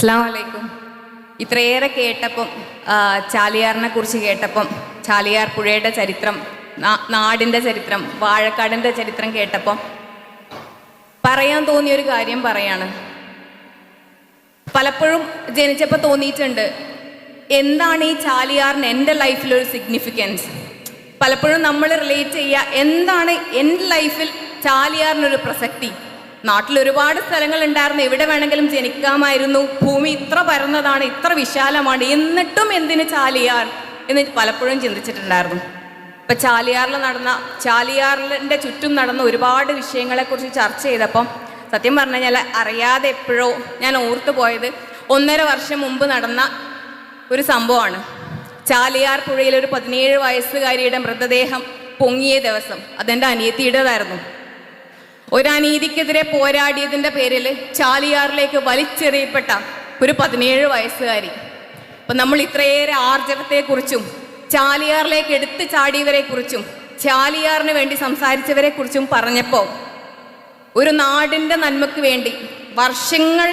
അസ്സാം വലൈക്കും ഇത്രയേറെ കേട്ടപ്പം ചാലിയാറിനെ കുറിച്ച് കേട്ടപ്പം ചാലിയാർ പുഴയുടെ ചരിത്രം നാടിന്റെ ചരിത്രം വാഴക്കാടിന്റെ ചരിത്രം കേട്ടപ്പം പറയാൻ തോന്നിയൊരു കാര്യം പറയാണ്. പലപ്പോഴും ജനിച്ചപ്പോൾ തോന്നിയിട്ടുണ്ട് എന്താണ് ഈ ചാലിയാറിന് എന്റെ ലൈഫിലൊരു സിഗ്നിഫിക്കൻസ് പലപ്പോഴും നമ്മൾ റിലേറ്റ് ചെയ്യുക എന്താണ് എന്റെ ലൈഫിൽ ചാലിയാറിനൊരു പ്രസക്തി? നാട്ടിൽ ഒരുപാട് സ്ഥലങ്ങൾ ഉണ്ടായിരുന്നു എവിടെ വേണമെങ്കിലും ജനിക്കാമായിരുന്നു. ഭൂമി ഇത്ര പരന്നതാണ് ഇത്ര വിശാലമാണ്. എന്നിട്ടും എന്തിന് ചാലിയാർ എന്ന് പലപ്പോഴും ചിന്തിച്ചിട്ടുണ്ടായിരുന്നു. ഇപ്പം ചാലിയാറിൽ നടന്ന ചാലിയാറിന്റെ ചുറ്റും നടന്ന ഒരുപാട് വിഷയങ്ങളെക്കുറിച്ച് ചർച്ച ചെയ്തപ്പം സത്യം പറഞ്ഞു കഴിഞ്ഞാൽ അറിയാതെ എപ്പോഴോ ഞാൻ ഓർത്തു പോയത് ഒന്നര വർഷം മുമ്പ് നടന്ന ഒരു സംഭവമാണ്. ചാലിയാർ പുഴയിൽ ഒരു പതിനേഴ് വയസ്സുകാരിയുടെ മൃതദേഹം പൊങ്ങിയ ദിവസം. അതെന്റെ അനിയത്തിയുടേതായിരുന്നു. ഒരു അനീതിക്കെതിരെ പോരാടിയതിന്റെ പേരിൽ ചാലിയാറിലേക്ക് വലിച്ചെറിയപ്പെട്ട ഒരു പതിനേഴ് വയസ്സുകാരി. അപ്പം നമ്മൾ ഇത്രയേറെ ആർജവത്തെക്കുറിച്ചും ചാലിയാറിലേക്ക് എടുത്തു ചാടിയവരെക്കുറിച്ചും ചാലിയാറിന് വേണ്ടി സംസാരിച്ചവരെക്കുറിച്ചും പറഞ്ഞപ്പോൾ ഒരു നാടിന്റെ നന്മയ്ക്ക് വേണ്ടി വർഷങ്ങൾ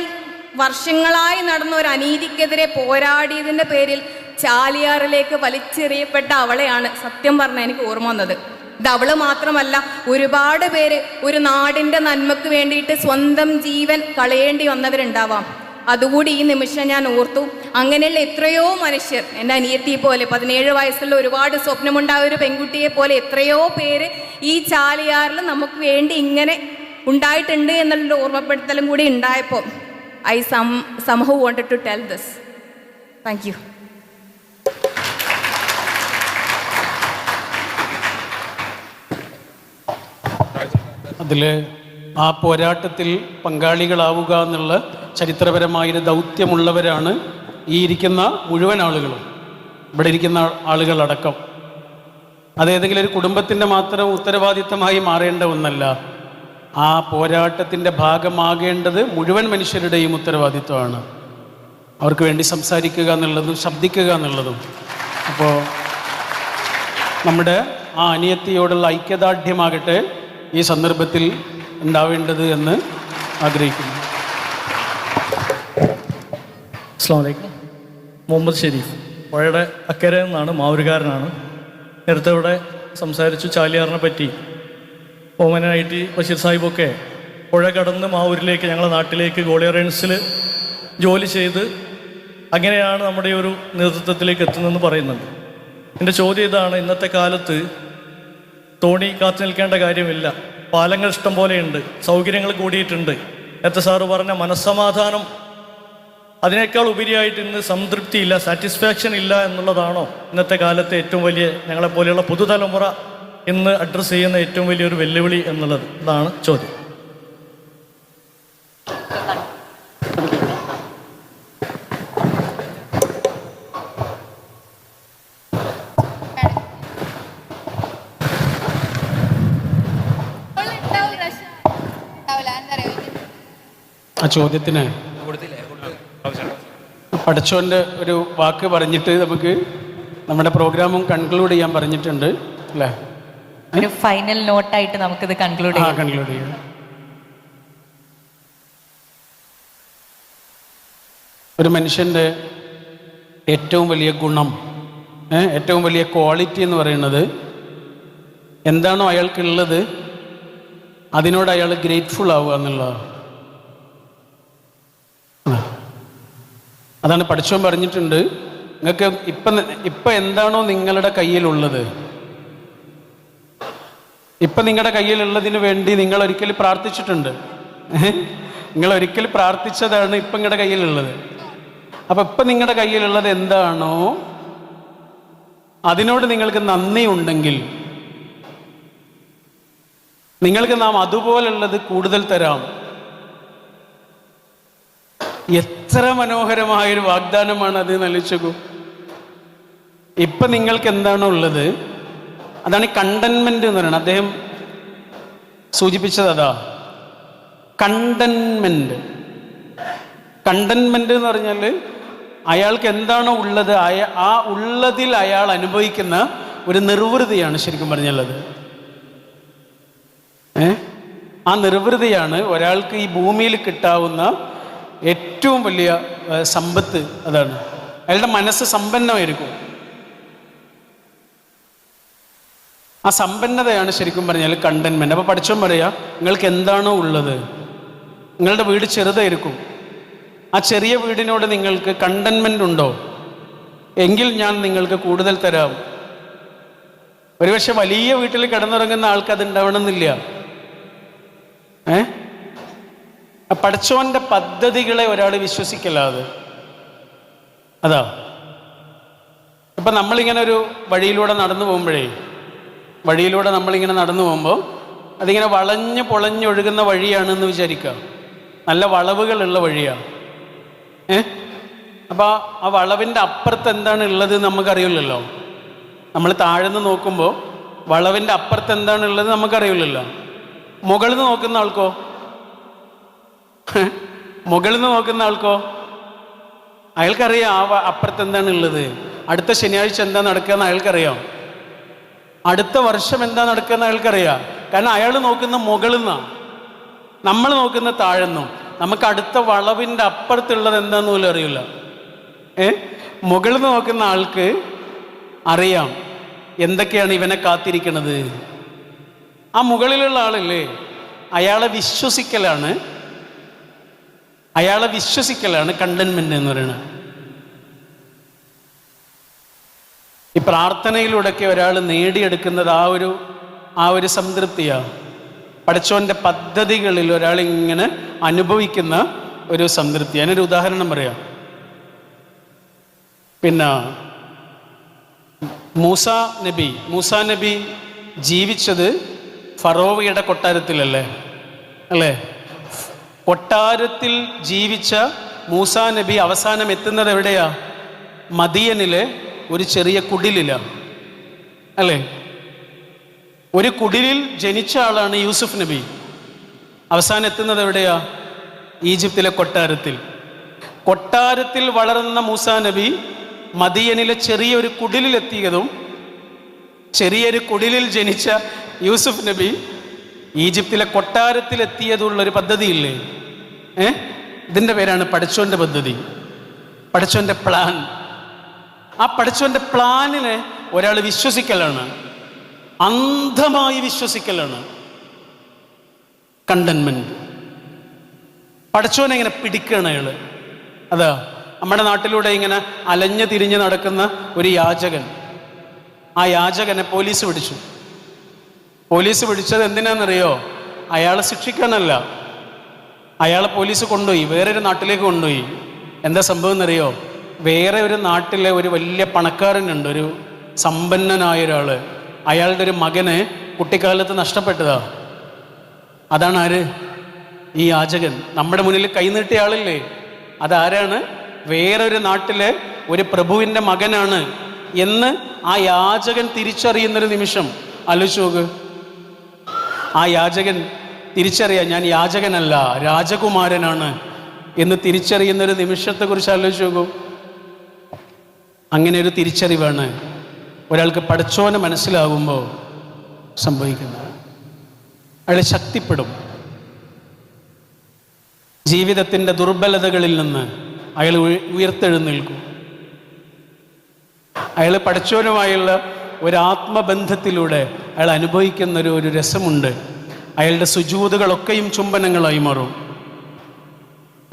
വർഷങ്ങളായി നടന്ന ഒരു അനീതിക്കെതിരെ പോരാടിയതിന്റെ പേരിൽ ചാലിയാറിലേക്ക് വലിച്ചെറിയപ്പെട്ട അവളെയാണ് സത്യം പറഞ്ഞ എനിക്ക് ഓർമ്മ വന്നത്. ഇത് അവൾ മാത്രമല്ല ഒരുപാട് പേര് ഒരു നാടിന്റെ നന്മക്ക് വേണ്ടിയിട്ട് സ്വന്തം ജീവൻ കളയേണ്ടി വന്നവരുണ്ടാവാം. അതുകൂടി ഈ നിമിഷം ഞാൻ ഓർത്തു അങ്ങനെയുള്ള എത്രയോ മനുഷ്യർ എന്റെ അനിയത്തി പോലെ പതിനേഴ് വയസ്സുള്ള ഒരുപാട് സ്വപ്നമുണ്ടായ ഒരു പെൺകുട്ടിയെ പോലെ എത്രയോ പേര് ഈ ചാലിയാറിൽ നമുക്ക് വേണ്ടി ഇങ്ങനെ ഉണ്ടായിട്ടുണ്ട് എന്നുള്ള ഓർമ്മപ്പെടുത്തലും കൂടി ഉണ്ടായപ്പോൾ I some somehow wanted to tell this thank you അതിൽ ആ പോരാട്ടത്തിൽ പങ്കാളികളാവുക എന്നുള്ള ചരിത്രപരമായൊരു ദൗത്യമുള്ളവരാണ് ഈ ഇരിക്കുന്ന മുഴുവൻ ആളുകളും. ഇവിടെ ഇരിക്കുന്ന ആളുകളടക്കം. അതേതെങ്കിലും ഒരു കുടുംബത്തിന്റെ മാത്രം ഉത്തരവാദിത്തമായി മാറേണ്ട ഒന്നല്ല. ആ പോരാട്ടത്തിന്റെ ഭാഗമാകേണ്ടത് മുഴുവൻ മനുഷ്യരുടെയും ഉത്തരവാദിത്വമാണ്. അവർക്ക് വേണ്ടി സംസാരിക്കുക എന്നുള്ളതും ശബ്ദിക്കുക എന്നുള്ളതും. അപ്പോൾ നമ്മുടെ ആ അനിയത്തിയോടുള്ള ഐക്യദാർഢ്യമാകട്ടെ ഈ സന്ദർഭത്തിൽ ഉണ്ടാവേണ്ടത് എന്ന് ആഗ്രഹിക്കുന്നു. അസ്സാം വലൈക്കും മുഹമ്മദ് ഷെരീഫ് പുഴയുടെ അക്കരെ നിന്നാണ് മാവൂരുകാരനാണ്. നേരത്തെ ഇവിടെ സംസാരിച്ചു ചാലിയാറിനെ പറ്റി. ഓമനായിട്ട് ബഷീർ സാഹിബൊക്കെ പുഴ കടന്ന് മാവൂരിലേക്ക് ഞങ്ങളുടെ നാട്ടിലേക്ക് ഗോളിയറൻസിൽ ജോലി ചെയ്ത് അങ്ങനെയാണ് നമ്മുടെ ഒരു നേതൃത്വത്തിലേക്ക് എത്തുന്നതെന്ന് പറയുന്നുണ്ട്. എന്റെ ചോദ്യം ഇതാണ് ഇന്നത്തെ കാലത്ത് തോണി കാത്തു നിൽക്കേണ്ട കാര്യമില്ല. പാലങ്ങൾ ഇഷ്ടം പോലെയുണ്ട്. സൗകര്യങ്ങൾ കൂടിയിട്ടുണ്ട്. നേരത്തെ സാറ് പറഞ്ഞ മനസ്സമാധാനം അതിനേക്കാൾ ഉപരിയായിട്ട് ഇന്ന് സംതൃപ്തിയില്ല സാറ്റിസ്ഫാക്ഷൻ ഇല്ല എന്നുള്ളതാണോ ഇന്നത്തെ കാലത്തെ ഏറ്റവും വലിയ ഞങ്ങളെപ്പോലെയുള്ള പുതുതലമുറ ഇന്ന് അഡ്രസ്സ് ചെയ്യുന്ന ഏറ്റവും വലിയൊരു വെല്ലുവിളി എന്നുള്ളത്? ഇതാണ് ചോദ്യം. ആ ചോദ്യത്തിന് പഠിച്ചോന്റെ ഒരു വാക്ക് പറഞ്ഞിട്ട് നമുക്ക് നമ്മുടെ പ്രോഗ്രാമും കൺക്ലൂഡ് ചെയ്യാൻ പറഞ്ഞിട്ടുണ്ട് അല്ലേ? ഒരു ഫൈനൽ നോട്ടായിട്ട് നമുക്കിത് കൺക്ലൂഡ് ചെയ്യാം. കൺക്ലൂഡ് ചെയ്യാം. ഒരു മനുഷ്യന്റെ ഏറ്റവും വലിയ ഗുണം ഏറ്റവും വലിയ ക്വാളിറ്റി എന്ന് പറയുന്നത് എന്താണോ അയാൾക്കുള്ളത് അതിനോട് അയാൾ ഗ്രേറ്റ്ഫുൾ ആവുക എന്നുള്ളതാണ്. അതാണ് പഠിച്ചോ പറഞ്ഞിട്ടുണ്ട്. നിങ്ങൾക്ക് ഇപ്പം ഇപ്പം എന്താണോ നിങ്ങളുടെ കയ്യിലുള്ളത്? ഇപ്പം നിങ്ങളുടെ കയ്യിലുള്ളതിന് വേണ്ടി നിങ്ങൾ ഒരിക്കൽ പ്രാർത്ഥിച്ചിട്ടുണ്ട്. നിങ്ങൾ ഒരിക്കൽ പ്രാർത്ഥിച്ചതാണ് ഇപ്പം നിങ്ങളുടെ കയ്യിലുള്ളത്. അപ്പം ഇപ്പം നിങ്ങളുടെ കയ്യിലുള്ളത് എന്താണോ അതിനോട് നിങ്ങൾക്ക് നന്ദി ഉണ്ടെങ്കിൽ നിങ്ങൾക്ക് നാം അതുപോലുള്ളത് കൂടുതൽ തരാം. എത്ര മനോഹരമായൊരു വാഗ്ദാനമാണ് അത് നൽകിച്ചു ഇപ്പൊ നിങ്ങൾക്ക് എന്താണോ ഉള്ളത്? അതാണ് കണ്ടൻമെന്റ് എന്ന് പറയുന്നത്. അദ്ദേഹം സൂചിപ്പിച്ചത് അതാ. കണ്ടൻമെന്റ് കണ്ടൻമെന്റ് എന്ന് പറഞ്ഞാൽ അയാൾക്ക് എന്താണോ ഉള്ളത്? ആ ഉള്ളതിൽ അയാൾ അനുഭവിക്കുന്ന ഒരു നിർവൃതിയാണ് ശരിക്കും പറഞ്ഞുള്ളത്. ഏ? ആ നിർവൃതിയാണ് ഒരാൾക്ക് ഈ ഭൂമിയിൽ കിട്ടാവുന്ന ഏറ്റവും വലിയ സമ്പത്ത് അതാണ്. അയാളുടെ മനസ്സ് സമ്പന്നമായിരിക്കും. ആ സമ്പന്നതയാണ് ശരിക്കും പറഞ്ഞാൽ കണ്ടൻമെന്റ് അപ്പോൾ പഠിച്ചോ പറയാ നിങ്ങൾക്ക് എന്താണോ ഉള്ളത്? നിങ്ങളുടെ വീട് ചെറുതായിരിക്കും. ആ ചെറിയ വീടിനോട് നിങ്ങൾക്ക് കണ്ടൻമെന്റ് ഉണ്ടോ? എങ്കിൽ ഞാൻ നിങ്ങൾക്ക് കൂടുതൽ തരാം. ഒരുപക്ഷെ വലിയ വീട്ടിൽ കിടന്നുറങ്ങുന്ന ആൾക്ക് അത് ഉണ്ടാവണമെന്നില്ല. ഏ? ആ പഠിച്ചോന്റെ പദ്ധതികളെ ഒരാൾ വിശ്വസിക്കല്ലാതെ. അതാ. ഇപ്പം നമ്മളിങ്ങനെ ഒരു വഴിയിലൂടെ നടന്നു പോകുമ്പോഴേ വഴിയിലൂടെ നമ്മളിങ്ങനെ നടന്നു പോകുമ്പോൾ അതിങ്ങനെ വളഞ്ഞ് പൊളഞ്ഞൊഴുകുന്ന വഴിയാണെന്ന് വിചാരിക്കുക. നല്ല വളവുകളുള്ള വഴിയാണ്. ഏ? അപ്പോൾ ആ വളവിന്റെ അപ്പുറത്ത് എന്താണ് ഉള്ളത് നമുക്കറിയില്ലല്ലോ. നമ്മൾ താഴ്ന്ന് നോക്കുമ്പോൾ വളവിന്റെ അപ്പുറത്ത് എന്താണ് ഉള്ളത് നമുക്കറിയില്ലല്ലോ. മുകളിൽ നിന്ന് നോക്കുന്ന ആൾക്കോ? മുകളിൽ നിന്ന് നോക്കുന്ന ആൾക്കോ? അയാൾക്കറിയാം ആ അപ്പുറത്ത് എന്താണ് ഉള്ളത്. അടുത്ത ശനിയാഴ്ച എന്താ നടക്കുക എന്ന് അയാൾക്കറിയാം. അടുത്ത വർഷം എന്താ നടക്കുക എന്ന് അയാൾക്കറിയാം. കാരണം അയാൾ നോക്കുന്ന മുകളിൽ നിന്നാണ് നമ്മൾ നോക്കുന്ന താഴെന്നും നമുക്ക് അടുത്ത വളവിന്റെ അപ്പുറത്തുള്ളത് എന്താന്ന് പോലും അറിയില്ല. ഏ? മുകളിൽ നിന്ന് നോക്കുന്ന ആൾക്ക് അറിയാം എന്തൊക്കെയാണ് ഇവനെ കാത്തിരിക്കുന്നത് ആ മുകളിലുള്ള ആളല്ലേ. അയാളെ വിശ്വസിക്കലാണ് അയാളെ വിശ്വസിക്കലാണ് കണ്ടൻമെന്റ് എന്ന് പറയുന്നത്. ഈ പ്രാർത്ഥനയിലൂടെയൊക്കെ ഒരാൾ നേടിയെടുക്കുന്നത് ആ ഒരു ആ ഒരു സംതൃപ്തിയാണ്. പഠിച്ചവന്റെ പദ്ധതികളിൽ ഒരാൾ ഇങ്ങനെ അനുഭവിക്കുന്ന ഒരു സംതൃപ്തി. അതിനൊരു ഉദാഹരണം പറയാം. പിന്നെ മൂസ നബി. മൂസ നബി ജീവിച്ചത് ഫറോവയുടെ കൊട്ടാരത്തിലല്ലേ? അല്ലേ? കൊട്ടാരത്തിൽ ജീവിച്ച മൂസാ നബി അവസാനം എത്തുന്നത് എവിടെയാ? മദിയനിലെ ഒരു ചെറിയ കുടിലിലാണ് അല്ലേ? ഒരു കുടിലിൽ ജനിച്ച ആളാണ് യൂസുഫ് നബി. അവസാനം എത്തുന്നത് എവിടെയാ? ഈജിപ്തിലെ കൊട്ടാരത്തിൽ. കൊട്ടാരത്തിൽ വളർന്ന മൂസാ നബി മദിയനിലെ ചെറിയൊരു കുടിലിലെത്തിയതും ചെറിയൊരു കുടിലിൽ ജനിച്ച യൂസുഫ് നബി ഈജിപ്തിലെ കൊട്ടാരത്തിലെത്തിയതുള്ളൊരു പദ്ധതിയില്ലേ? ഏ? ഇതിന്റെ പേരാണ് പഠിച്ചോന്റെ പദ്ധതി. പഠിച്ചോന്റെ പ്ലാൻ ആ പഠിച്ചോന്റെ പ്ലാനിനെ ഒരാൾ വിശ്വസിക്കലാണ്. അന്ധമായി വിശ്വസിക്കലാണ്. കണ്ടൻമെന്റ് പഠിച്ചോനെ ഇങ്ങനെ പിടിക്കുകയാണ് അയാൾ? അതാ നമ്മുടെ നാട്ടിലൂടെ ഇങ്ങനെ അലഞ്ഞു തിരിഞ്ഞ് നടക്കുന്ന ഒരു യാചകൻ. ആ യാചകനെ പോലീസ് പിടിച്ചു. പോലീസ് പിടിച്ചത് എന്തിനാണെന്നറിയോ അയാളെ ശിക്ഷിക്കാനല്ല. അയാളെ പോലീസ് കൊണ്ടുപോയി വേറൊരു നാട്ടിലേക്ക് കൊണ്ടുപോയി. എന്താ സംഭവം എന്നറിയോ വേറെ ഒരു നാട്ടിലെ ഒരു വലിയ പണക്കാരനുണ്ട് ഒരു സമ്പന്നനായ ഒരാൾ അയാളുടെ ഒരു മകന് കുട്ടിക്കാലത്ത് നഷ്ടപ്പെട്ടതാ. അതാണ് ആര്? ഈ യാചകൻ. നമ്മുടെ മുന്നിൽ കൈനീട്ടിയ ആളില്ലേ? അതാരാണ്? വേറൊരു നാട്ടിലെ ഒരു പ്രഭുവിന്റെ മകനാണ് എന്ന് ആ യാചകൻ തിരിച്ചറിയുന്നൊരു നിമിഷം. ആലോചിച്ച് നോക്ക്. ആ യാചകൻ തിരിച്ചറിയാം ഞാൻ യാചകനല്ല രാജകുമാരനാണ് എന്ന് തിരിച്ചറിയുന്ന ഒരു നിമിഷത്തെക്കുറിച്ച് ആലോചിച്ച് നോക്കൂ. അങ്ങനെ ഒരു തിരിച്ചറിവാണ് ഒരാൾക്ക് പഠിച്ചോനെ മനസ്സിലാകുമ്പോൾ സംഭവിക്കുന്നത്. അയാളെ ശക്തിപ്പെടും. ജീവിതത്തിന്റെ ദുർബലതകളിൽ നിന്ന് അയാൾ ഉയ- ഉയർത്തെഴുന്നേൽക്കും. അയാൾ പഠിച്ചവനുമായുള്ള ഒരു ആത്മബന്ധത്തിലൂടെ അയാൾ അനുഭവിക്കുന്ന ഒരു രസമുണ്ട്. അയാളുടെ സുജൂതുകളൊക്കെയും ചുംബനങ്ങളായി മാറും.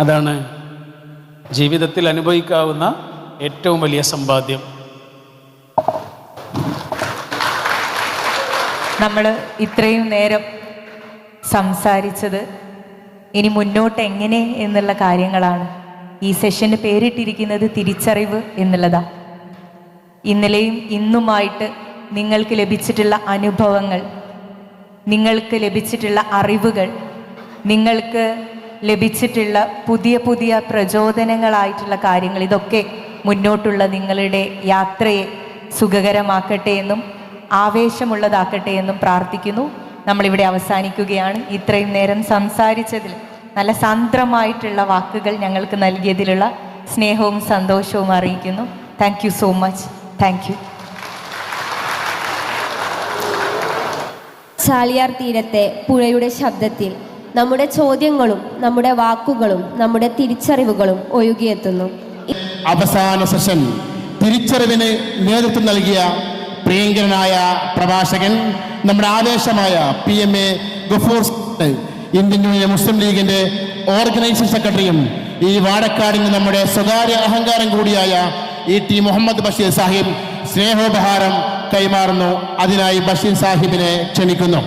അതാണ് ജീവിതത്തിൽ അനുഭവിക്കാവുന്ന ഏറ്റവും വലിയ സമ്പാദ്യം. നമ്മൾ ഇത്രയും നേരം സംസാരിച്ചത് ഇനി മുന്നോട്ട് എങ്ങനെ എന്നുള്ള കാര്യങ്ങളാണ്. ഈ സെഷന് പേരിട്ടിരിക്കുന്നത് തിരിച്ചറിവ് എന്നുള്ളതാണ് ഇന്നലെയും ഇന്നുമായിട്ട് നിങ്ങൾക്ക് ലഭിച്ചിട്ടുള്ള അനുഭവങ്ങൾ നിങ്ങൾക്ക് ലഭിച്ചിട്ടുള്ള അറിവുകൾ നിങ്ങൾക്ക് ലഭിച്ചിട്ടുള്ള പുതിയ പുതിയ പ്രചോദനങ്ങളായിട്ടുള്ള കാര്യങ്ങൾ ഇതൊക്കെ മുന്നോട്ടുള്ള നിങ്ങളുടെ യാത്രയെ സുഖകരമാക്കട്ടെ എന്നും ആവേശമുള്ളതാക്കട്ടെ എന്നും പ്രാർത്ഥിക്കുന്നു. നമ്മളിവിടെ അവസാനിക്കുകയാണ്. ഇത്രയും നേരം സംസാരിച്ചതിൽ നല്ല സാന്ദ്രമായിട്ടുള്ള വാക്കുകൾ ഞങ്ങൾക്ക് നൽകിയതിലുള്ള സ്നേഹവും സന്തോഷവും അറിയിക്കുന്നു. Thank so much thank you Chaliyar തീരത്തെ പുഴയുടെ ശബ്ദത്തിൽ നമ്മുടെ ചോദ്യങ്ങളും നമ്മുടെ വാക്കുകളും നമ്മുടെ തിരിച്ചറിവുകളും ഒഴുകിയെത്തുന്നു. അവസാന സെഷൻ തിരിച്ചറിവിന് നേതൃത്വം നൽകിയ പ്രിയങ്കരനായ പ്രഭാഷകൻ നമ്മുടെ ആവേശമായ P M A Gafoor Indian Union Muslim ലീഗിന്റെ ഓർഗനൈസിംഗ് സെക്രട്ടറിയും ഈ വാഴക്കാടിന് നമ്മുടെ സ്വകാര്യ അഹങ്കാരം കൂടിയായ ഇ ടി മുഹമ്മദ് ബഷീർ സാഹിബ് സ്നേഹോപഹാരം കൈമാറുന്നു. അതിനായി ബഷീർ സാഹിബിനെ ക്ഷണിക്കുന്നു.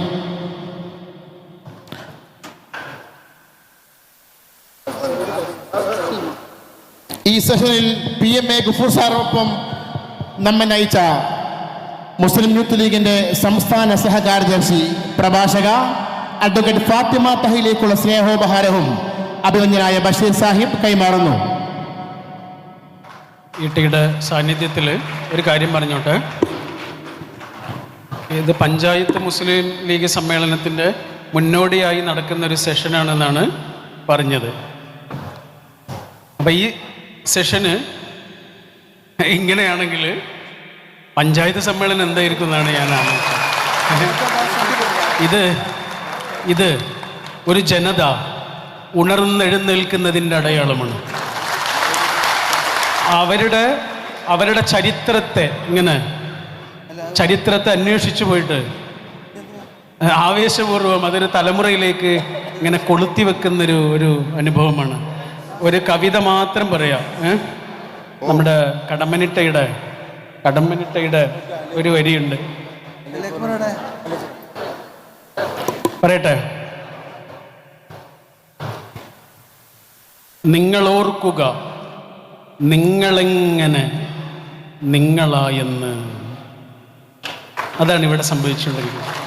ഈ സെഷനിൽ പി എം എ ഗുഫൂർ സാറിനൊപ്പം നമ്മെ നയിച്ച മുസ്ലിം യൂത്ത് ലീഗിന്റെ സംസ്ഥാന സഹകാര്യദർശി പ്രഭാഷക അഡ്വക്കേറ്റ് ഫാത്തിമ തഹിലേക്കുള്ള സ്നേഹോപഹാരവും അഭിമന്യനായ ബഷീർ സാഹിബ് കൈമാറുന്നു. ഇ ടിയുടെ സാന്നിധ്യത്തിൽ ഒരു കാര്യം പറഞ്ഞോട്ടെ? ഇത് പഞ്ചായത്ത് മുസ്ലിം ലീഗ് സമ്മേളനത്തിന്റെ മുന്നോടിയായി നടക്കുന്ന ഒരു സെഷനാണെന്നാണ് പറഞ്ഞത്. അപ്പം ഈ സെഷന് ഇങ്ങനെയാണെങ്കിൽ പഞ്ചായത്ത് സമ്മേളനം എന്തായിരിക്കും എന്നാണ് ഞാൻ ഇത് ഇത് ഒരു ജനത ഉണർന്നെഴുന്നേൽക്കുന്നതിന്റെ അടയാളമാണ്. അവരുടെ അവരുടെ ചരിത്രത്തെ ഇങ്ങനെ ചരിത്രത്തെ അന്വേഷിച്ചു പോയിട്ട് ആവേശപൂർവം അതൊരു തലമുറയിലേക്ക് ഇങ്ങനെ കൊളുത്തി വെക്കുന്നൊരു ഒരു അനുഭവമാണ്. ഒരു കവിത മാത്രം പറയാം നമ്മുടെ കടമ്മനിട്ടയുടെ കടമ്മനിട്ടയുടെ ഒരു വരിയുണ്ട്. പറയട്ടെ. നിങ്ങളോർക്കുക. നിങ്ങളെങ്ങനെ നിങ്ങളായെന്ന്. അതാണ് ഇവിടെ സംഭവിച്ചുകൊണ്ടിരിക്കുന്നത്.